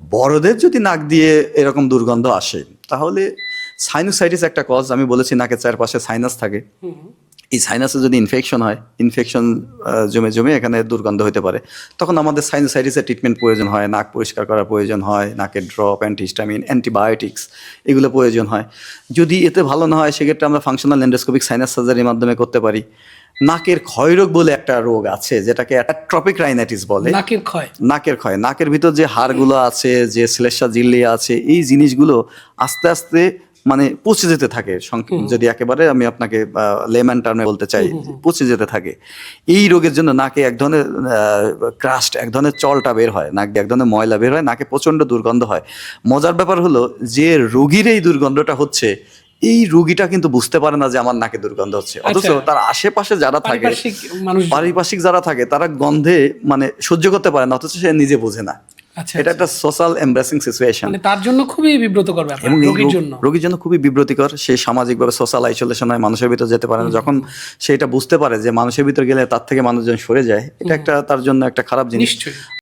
বড়দের যদি নাক দিয়ে এরকম দুর্গন্ধ আসে তাহলে সাইনোসাইটিস একটা কজ আমি বলেছি নাকের চারপাশে সাইনাস থাকে। এই সাইনাসে যদি ইনফেকশন হয় ইনফেকশন জমে জমে এখানে দুর্গন্ধ হতে পারে। তখন আমাদের সাইনোসাইটিসের ট্রিটমেন্ট প্রয়োজন হয় নাক পরিষ্কার করার প্রয়োজন হয় নাকের ড্রপ অ্যান্টিহিস্টামিন অ্যান্টিবায়োটিক্স এগুলো প্রয়োজন হয়। যদি এতে ভালো না হয় সেক্ষেত্রে আমরা ফাংশনাল এন্ডোস্কোপিক সাইনাস সার্জারির মাধ্যমে করতে পারি। নাকের ক্ষয়রোগ বলে একটা রোগ আছে যেটাকে ট্রপিক রাইনাইটিস বলে। নাকের ক্ষয়। নাকের ক্ষয়। নাকের ভিতর যে হাড়গুলো আছে যে শ্লেষা জিল্লি আছে এই জিনিসগুলো আস্তে আস্তে মানে পচে যেতে থাকে। যদি একেবারে আমি আপনাকে লেম্যান টার্মে বলতে চাই পচে যেতে থাকে। এই রোগের জন্য নাকে এক ধরনের ক্রাস্ট এক ধরনের চলটা বের হয়। নাক এক ধরনের ময়লা বের হয় নাকে প্রচণ্ড দুর্গন্ধ হয়। মজার ব্যাপার হলো যে রোগীর এই দুর্গন্ধটা হচ্ছে এই রোগীটা কিন্তু বুঝতে পারে না যে আমার নাকে দুর্গন্ধ হচ্ছে। অথচ আচ্ছা। তার আশেপাশে যারা থাকে পারিপার্শ্বিক যারা। থাকে তারা গন্ধে মানে সহ্য করতে পারে না অথচ সে নিজে বোঝে না। আচ্ছা এটা একটা সোশ্যাল এমব্রেসিং সিচুয়েশন তার জন্য খুবই বিব্রতকর ব্যাপার রোগীর জন্য। রোগীর জন্য খুবই বিব্রতিকর। সে সামাজিকভাবে সোশ্যাল আইসোলেশন হয় মানুষের ভিতর যেতে পারে না। যখন সে এটা বুঝতে পারে যে মানুষের ভিতর গেলে তার থেকে মানুষজন সরে যায় এটা একটা তার জন্য একটা খারাপ জিনিস।